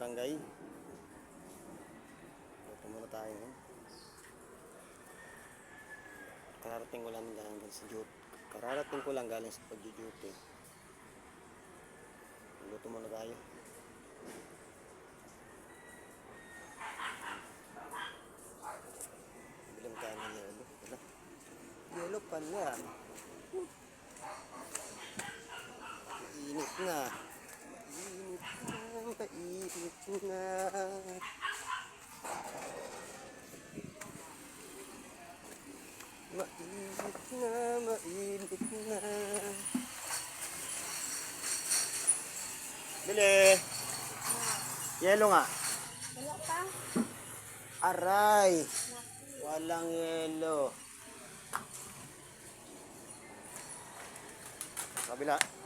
barangay. Ito muna tayo. no? Kararating ko lang galing sa duty. Kararating ko lang galing sa pag-duty. Luto muna tayo. Bilang tayo ng yelo. Yelo pala. Mainit na. Mainit na. Mainit na. Mainit na. Mainit na. Bili. Yelo nga. Wala pa. Aray. Walang yelo. Kabila.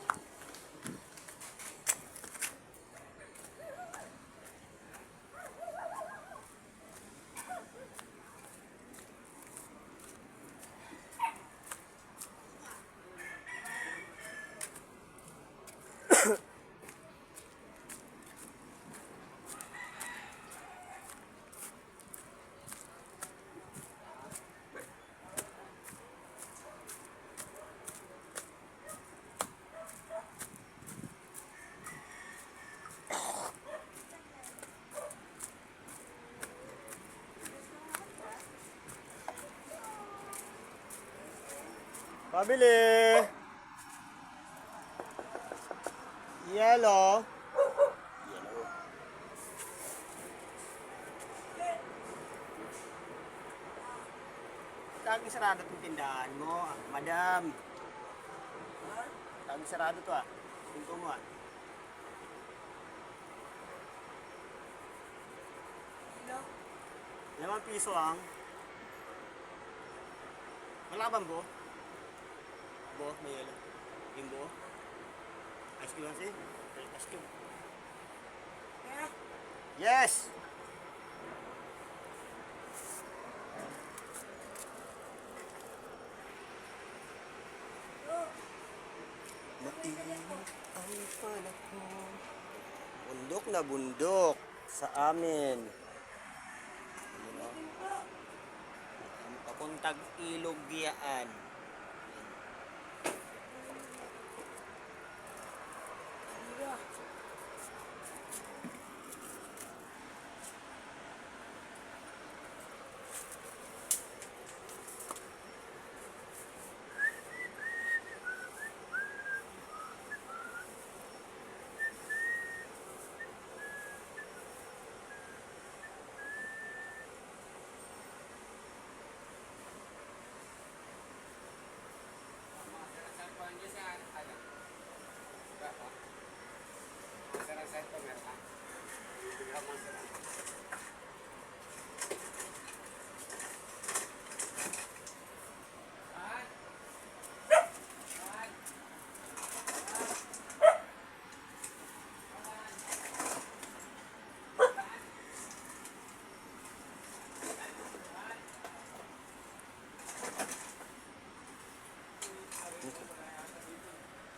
Pabili. Yellow. Yellow. Lagi sarado itong tindahan mo, madam. Lagi sarado to ah. Pinto mo ah. Limang piso ang. Wala bang bo? Bo, may yelo. Yung bo. Ice cream kasi? Ice cream. Yes! Mainit ang panahon. Bundok na bundok sa amin. Ayun o. Ang Papuntag ilog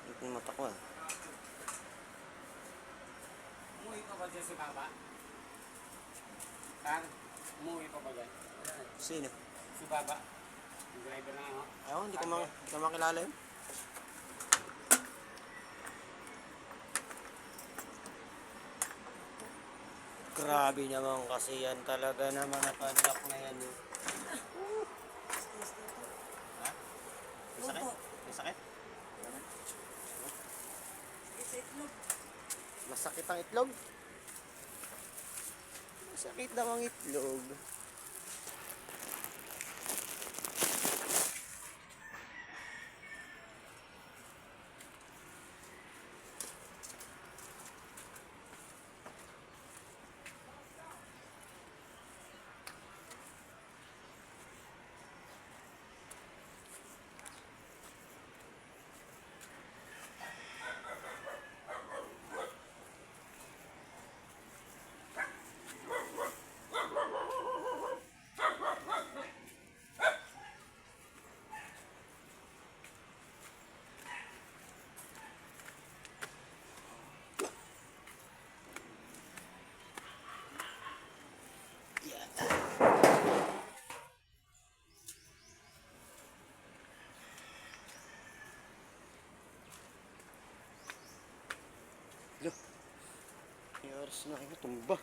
Ito yung mata ko ah. Umuwi pa ba dyan si Baba? Kar, umuwi pa ba dyan? Sino? Si Baba? Yung driver na ano? Ayaw, hindi ko, ma- hindi ko makilala yun. Grabe naman kasi yan talaga na mga kadak na yan. eh. Ha? May sakit? May sakit? Masakit ang itlog? Masakit daw ang itlog. Oras na kayo tumba.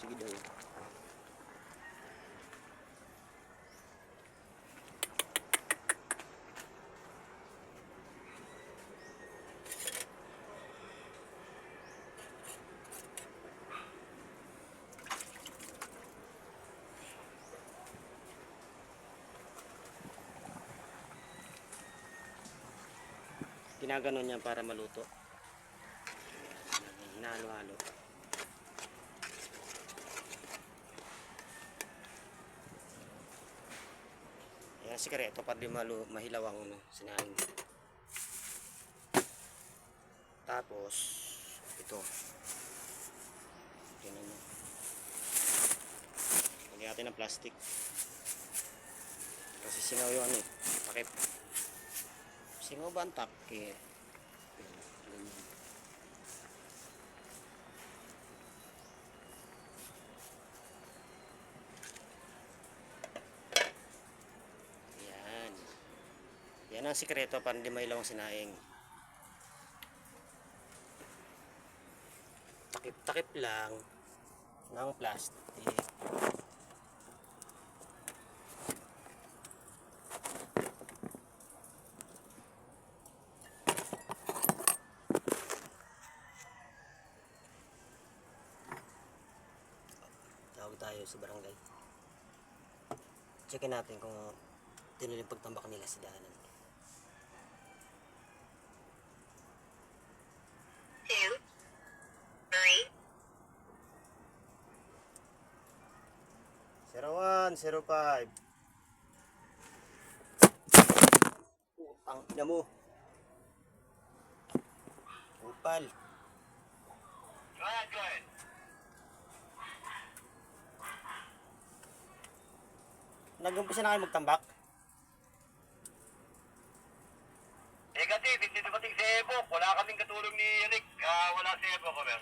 Sige daw. Ginaganon niya para maluto. Hinalo-halo. Ayan, sikreto para di malu mahilaw ang ano, sinaing. Tapos, ito. Tingnan mo. Lagyan natin ng plastic. Kasi singaw yung ano eh, takip. Ba ang takip? Ganyan. Yan. Yan ang sikreto para hindi mailaw ang sinaing. Takip-takip lang ng plastic. Tawag tayo sa barangay. Checkin natin kung tinuloy pagtambak nila sa daanan. two, three, 01, 05. Putang ina mo. Upal. Go ahead, Nag-umpisa na kayo magtambak? Eh kasi, hindi dumating si Evo. Wala kaming katulong ni Yannick. Ah, wala si Evo kami.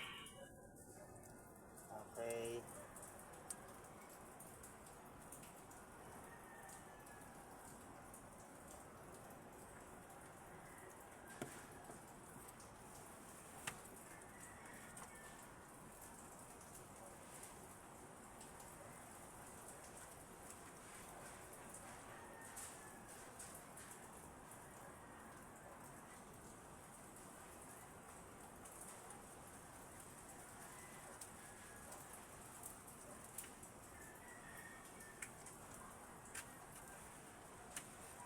Okay.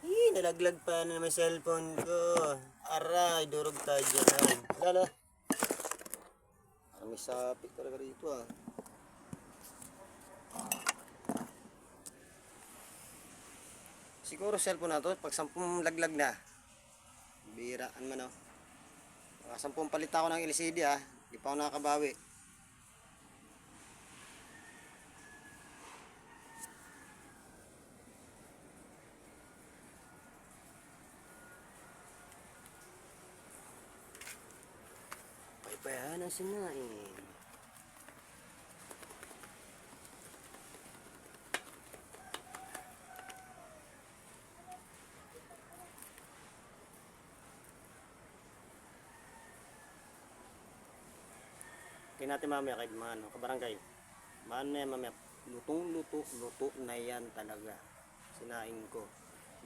Ih, nalaglag pa na naman cellphone ko. Aray, durog tayo dyan. Lala. Parang may sapit talaga rito ah. Siguro cellphone na to, pag sampung laglag na. Biraan man oh. Baka sampung palit ako ng LCD ah. Di pa ako nakakabawi. Ang sinain. Tingnan natin mamaya kay mga ano, kabarangay. Maano na yan mamaya. Lutong luto, luto na yan talaga. Sinaing ko.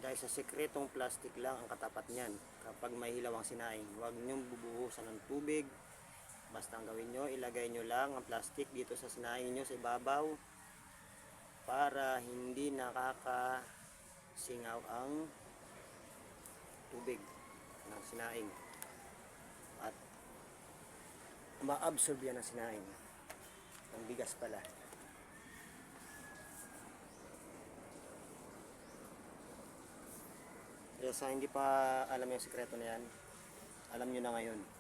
Dahil sa sekretong plastic lang ang katapat niyan. Kapag may hilaw ang sinaing, huwag niyong bubuhusan ng tubig. Basta ang gawin nyo, ilagay nyo lang ang plastic dito sa sinaing nyo sa ibabaw para hindi nakakasingaw ang tubig ng sinaing. At ma-absorb yan ang sinaing. Ang bigas pala. Kaya sa hindi pa alam yung sekreto na yan, alam nyo na ngayon.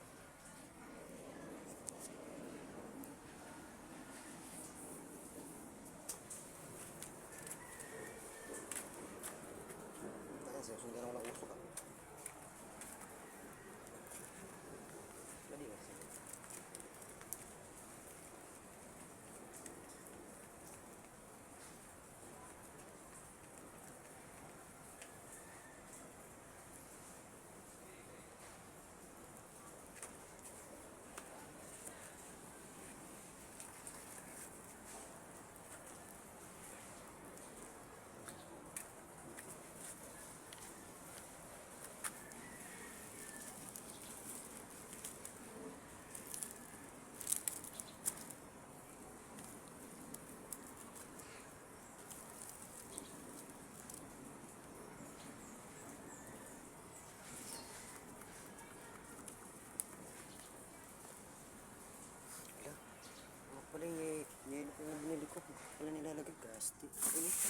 pala nilalagay plastic. Ganito.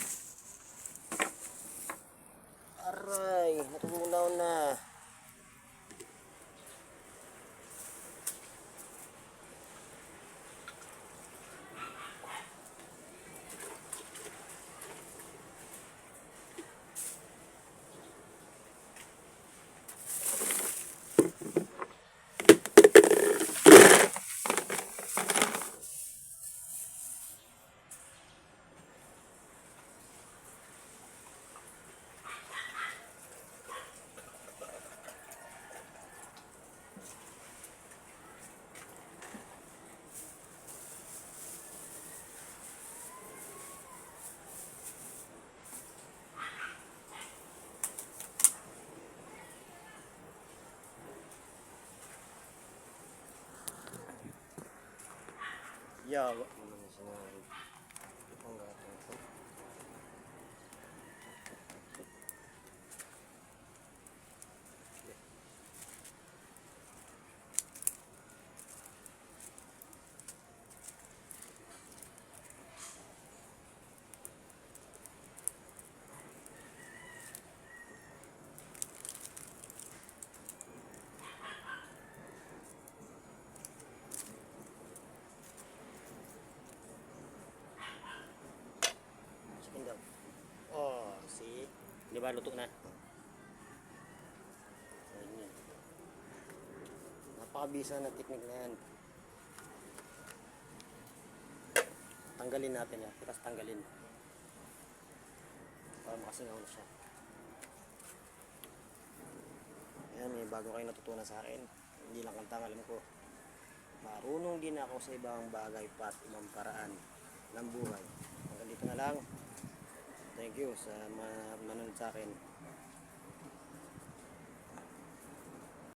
要不 Di ba luto na? Napakabisa na technique na yan. Tanggalin natin yan. Tapos tanggalin. Para makasingaw na siya. Ayan, may bago kayo natutunan sa akin. Hindi lang kantang alam ko. Marunong din ako sa ibang bagay pat ibang paraan ng buhay. Hanggang dito na lang. Thank you sa ma- manonood sa akin.